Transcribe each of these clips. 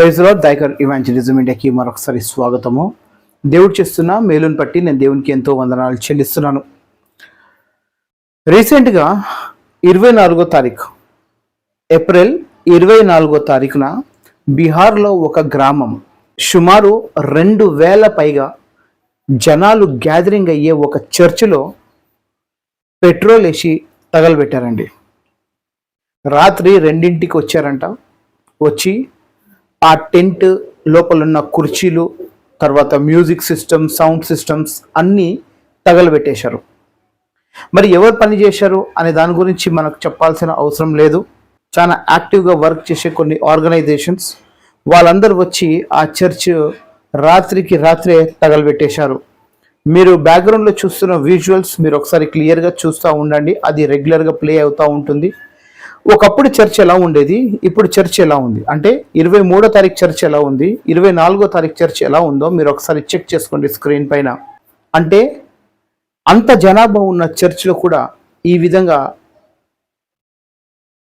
Praise దైకర్ evangelism ఇండియాకి మరొకసారి స్వాగతము. దేవుడు చేస్తున్న మేలుని బట్టి నేను దేవునికి ఎంతో వందనాలు చెల్లిస్తున్నాను. రీసెంట్గా ఇరవై నాలుగో తారీఖు ఏప్రిల్ ఇరవై నాలుగో తారీఖున బీహార్లో ఒక గ్రామం సుమారు రెండు వేల పైగా జనాలు గ్యాదరింగ్ అయ్యే ఒక చర్చిలో పెట్రోల్ వేసి తగలబెట్టారండి. రాత్రి రెండింటికి వచ్చారంట వచ్చి ఆ టెంట్ లోపల ఉన్న కుర్చీలు తర్వాత మ్యూజిక్ సిస్టమ్ సౌండ్ సిస్టమ్స్ అన్నీ తగలబెట్టేశారు. మరి ఎవరు పని చేశారు అనే దాని గురించి మనకు చెప్పాల్సిన అవసరం లేదు. చాలా యాక్టివ్గా వర్క్ చేసే కొన్ని ఆర్గనైజేషన్స్ వాళ్ళందరూ వచ్చి ఆ చర్చ్ రాత్రికి రాత్రే తగలబెట్టేశారు. మీరు బ్యాక్గ్రౌండ్లో చూస్తున్న విజువల్స్ మీరు ఒకసారి క్లియర్గా చూస్తూ ఉండండి. అది రెగ్యులర్గా ప్లే అవుతూ ఉంటుంది. ఒకప్పుడు చర్చ్ ఎలా ఉండేది? ఇప్పుడు చర్చ్ ఎలా ఉంది? అంటే ఇరవై మూడో తారీఖు చర్చ్ ఎలా ఉంది? ఇరవై నాలుగో తారీఖు చర్చ్ ఎలా ఉందో మీరు ఒకసారి చెక్ చేసుకోండి స్క్రీన్ పైన. అంటే అంత జనాభా ఉన్న చర్చ్లో కూడా ఈ విధంగా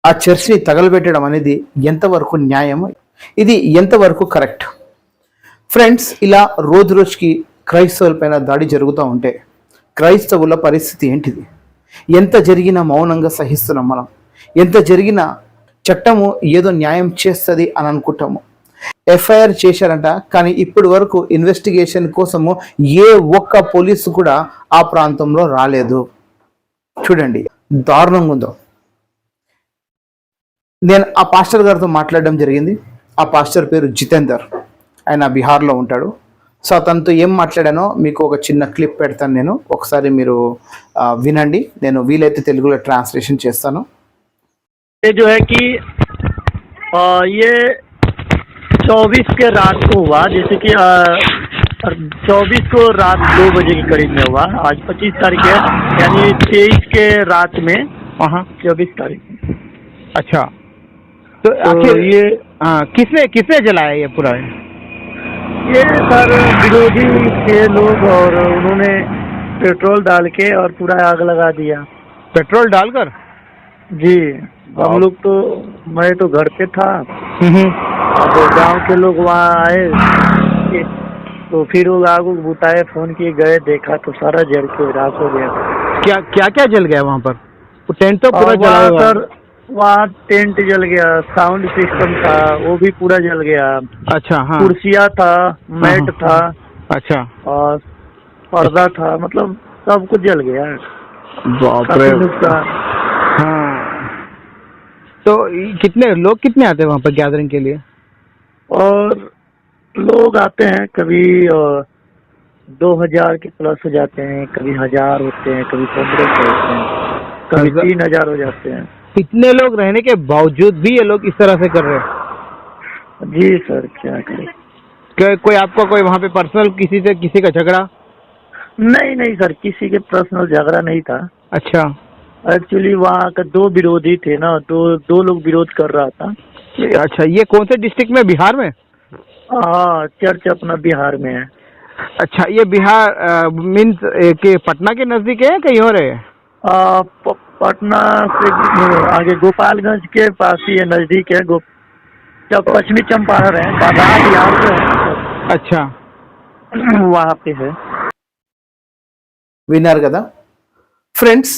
ఆ చర్చ్ని తగలబెట్టడం అనేది ఎంతవరకు న్యాయం ఇది ఎంతవరకు కరెక్ట్? ఫ్రెండ్స్ ఇలా రోజు రోజుకి క్రైస్తవుల పైన దాడి జరుగుతూ ఉంటే క్రైస్తవుల పరిస్థితి ఏంటిది? ఎంత జరిగినా మౌనంగా సహిస్తున్నాం మనం. ఎంత జరిగినా చట్టము ఏదో న్యాయం చేస్తుంది అని అనుకుంటాము. ఎఫ్ఐఆర్ చేశారంట కానీ ఇప్పటి వరకు ఇన్వెస్టిగేషన్ కోసము ఏ ఒక్క పోలీసు కూడా ఆ ప్రాంతంలో రాలేదు. చూడండి దారుణంగా ఉందో. నేను ఆ పాస్టర్ గారితో మాట్లాడడం జరిగింది. ఆ పాస్టర్ పేరు జితేందర్. ఆయన బీహార్లో ఉంటాడు. సో అతనితో ఏం మాట్లాడానో మీకు ఒక చిన్న క్లిప్ పెడతాను నేను. ఒకసారి మీరు వినండి. నేను వీలైతే తెలుగులో ట్రాన్స్లేషన్ చేస్తాను. ये जो है कि ये चौबीस के रात को हुआ जैसे कि चौबीस को रात दो बजे के करीब में हुआ आज पच्चीस तारीख है यानी तेईस के रात में हाँ चौबीस तारीख अच्छा। तो तो आखिर ये हाँ किसने किसने जलाया ये पूरा? ये सर विरोधी के लोग और उन्होंने पेट्रोल डाल के और पूरा आग लगा दिया। पेट्रोल डालकर? जी हम लोग तो मैं तो घर पे था। हम्म, अब गाँव के लोग वहाँ आए तो फिर वो आग बुताए फ़ोन किए गए देखा तो सारा जल के राख हो गया। क्या क्या क्या जल गया वहाँ पर? वो टेंट तो पूरा जला हुआ। सर वहाँ टेंट जल गया साउंड सिस्टम था वो भी पूरा जल गया। अच्छा हाँ। कुर्सियाँ था मैट हाँ। था। अच्छा। और पर्दा था मतलब सब कुछ जल गया। बाप रे। हाँ। तो कितने लोग कितने आते हैं वहाँ पर गैदरिंग के लिए? और लोग आते हैं कभी दो हज़ार के प्लस हो जाते हैं कभी हज़ार होते हैं कभी पंद्रह सौ होते हैं कभी तीन हज़ार हो जाते हैं। इतने लोग रहने के बावजूद भी ये लोग इस तरह से कर रहे हैं? जी सर क्या करें? क्या कोई आपका कोई वहाँ पे पर्सनल किसी से किसी का झगड़ा? नहीं नहीं सर किसी के पर्सनल झगड़ा नहीं था। अच्छा। एक्चुअली वहाँ का दो विरोधी थे ना तो दो लोग विरोध कर रहा था अच्छा ये कौन से डिस्ट्रिक्ट में बिहार में हाँ चर्च अपना बिहार में है अच्छा ये बिहार मीन्स के पटना के नजदीक है या कहीं और है आ, प- पटना से आगे गोपालगंज के पास ही है नजदीक है गो जब पश्चिमी चंपारण है बाजार बिहार जो है अच्छा वहाँ पे है విన్నారు కదా ఫ్రెండ్స్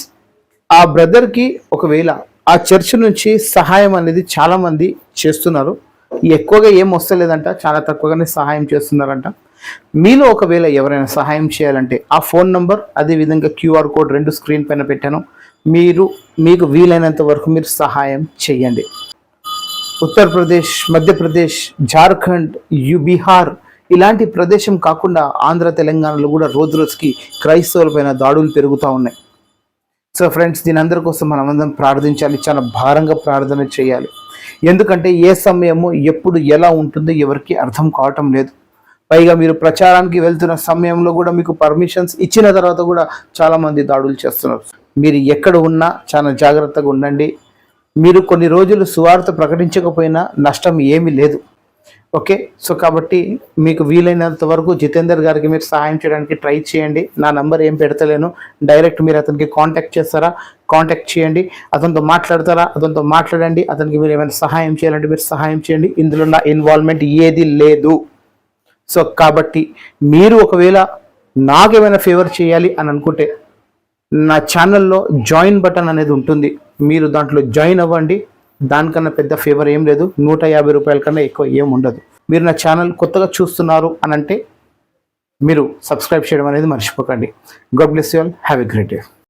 ఆ బ్రదర్కి ఒకవేళ ఆ చర్చ్ నుంచి సహాయం అనేది చాలామంది చేస్తున్నారు. ఎక్కువగా ఏం వస్తలేదంట చాలా తక్కువగానే సహాయం చేస్తున్నారంట. మీలో ఒకవేళ ఎవరైనా సహాయం చేయాలంటే ఆ ఫోన్ నంబర్ అదేవిధంగా క్యూఆర్ కోడ్ రెండు స్క్రీన్ పైన పెట్టాను. మీరు మీకు వీలైనంత వరకు మీరు సహాయం చేయండి. ఉత్తరప్రదేశ్ మధ్యప్రదేశ్ జార్ఖండ్ యు బీహార్ ఇలాంటి ప్రదేశం కాకుండా ఆంధ్ర తెలంగాణలో కూడా రోజు రోజుకి క్రైస్తవులపైన దాడులు పెరుగుతూ ఉన్నాయి. సో ఫ్రెండ్స్ దీని అందరి కోసం మనం ప్రార్థించాలి. చాలా భారంగా ప్రార్థన చేయాలి. ఎందుకంటే ఏ సమయము ఎప్పుడు ఎలా ఉంటుందో ఎవరికి అర్థం కావటం లేదు. పైగా మీరు ప్రచారానికి వెళ్తున్న సమయంలో కూడా మీకు పర్మిషన్స్ ఇచ్చిన తర్వాత కూడా చాలామంది దాడులు చేస్తున్నారు. మీరు ఎక్కడ ఉన్నా చాలా జాగ్రత్తగా ఉండండి. మీరు కొన్ని రోజులు సువార్త ప్రకటించకపోయినా నష్టం ఏమీ లేదు. ఓకే? సో కాబట్టి మీకు వీలైనంత వరకు జితేందర్ గారికి మీరు సహాయం చేయడానికి ట్రై చేయండి. నా నంబర్ ఏం పెడతలేను. డైరెక్ట్ మీరు అతనికి కాంటాక్ట్ చేస్తారా? కాంటాక్ట్ చేయండి. అతనితో మాట్లాడతారా? అతనితో మాట్లాడండి. అతనికి మీరు ఏమైనా సహాయం చేయాలంటే మీరు సహాయం చేయండి. ఇందులో నా ఇన్వాల్వ్మెంట్ ఏది లేదు. సో కాబట్టి మీరు ఒకవేళ నాకేమైనా ఫేవర్ చేయాలి అని అనుకుంటే నా ఛానల్లో జాయిన్ బటన్ అనేది ఉంటుంది. మీరు దాంట్లో జాయిన్ అవ్వండి. దానికన్నా పెద్ద ఫేవర్ ఏం లేదు. నూట యాభై రూపాయల కన్నా ఎక్కువ ఏం ఉండదు. మీరు నా ఛానల్ కొత్తగా చూస్తున్నారు అని అంటే మీరు సబ్స్క్రైబ్ చేయడం అనేది మర్చిపోకండి. God bless you all have a great day